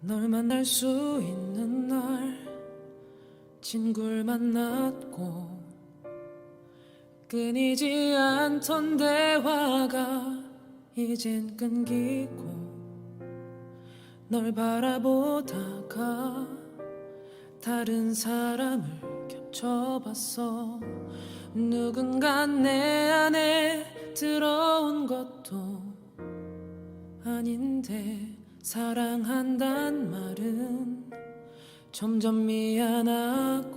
널 만날 수 있는 날 친구를 만났고 끊이지 않던 대화가 이젠 끊기고 널 바라보다가 다른 사람을 겹쳐봤어. 누군가 내 안에 들어온 것도 아닌데 사랑한단 말은 점점 미안하고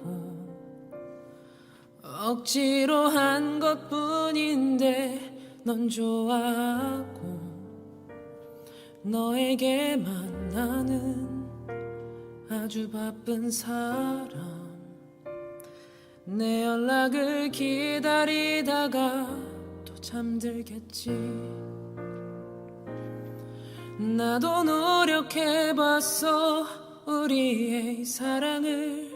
억지로 한 것뿐인데 넌 좋아하고 너에게만 나는 아주 바쁜 사람. 내 연락을 기다리다가 또 잠들겠지 나도 노력해봤어 우리의 사랑을.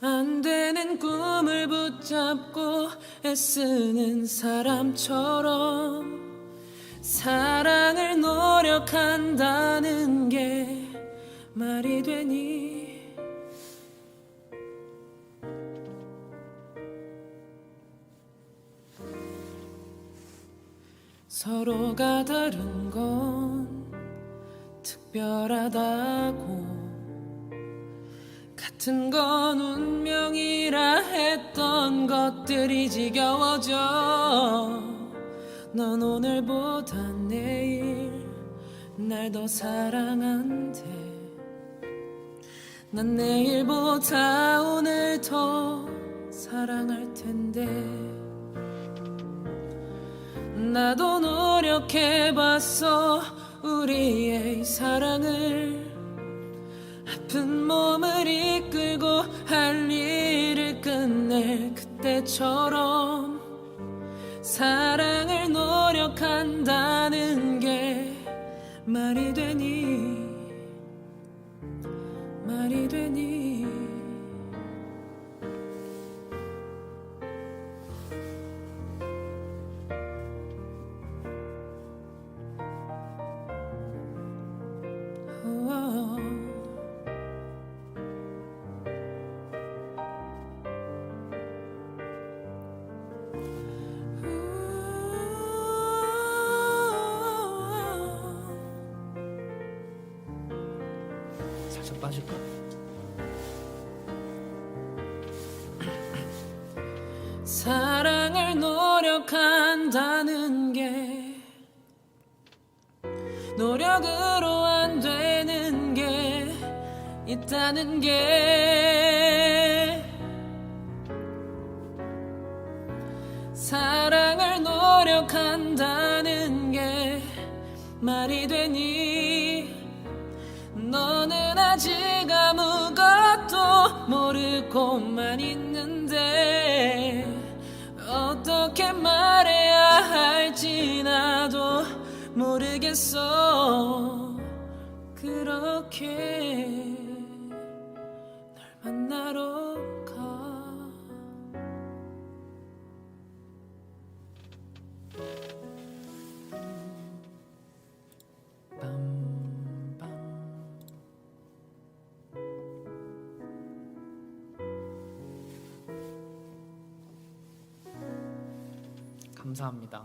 안 되는 꿈을 붙잡고 애쓰는 사람처럼 사랑을 노력한다는 게 말이 되니 서로가 다른 건 특별하다고. 같은 건 운명이라 했던 것들이 지겨워져. 넌 오늘보다 내일 날 더 사랑한대. 난 내일보다 오늘 더 사랑할 텐데. 나도 노력해봤어. 우리의 사랑을 아픈 몸을 이끌고 할 일을 끝낼 그때처럼 사랑을 노력한다는 게 말이 되니 살짝 빠질까? 사랑을 노력한다는 게 노력으로 안 되는 게 있다는 게 사랑을 노력한다는 게 말이 되니 너는 아직 아무것도 모르고만 있는데 어떻게 말해야 할지 나도 모르겠어. 그렇게 널 만나러 감사합니다.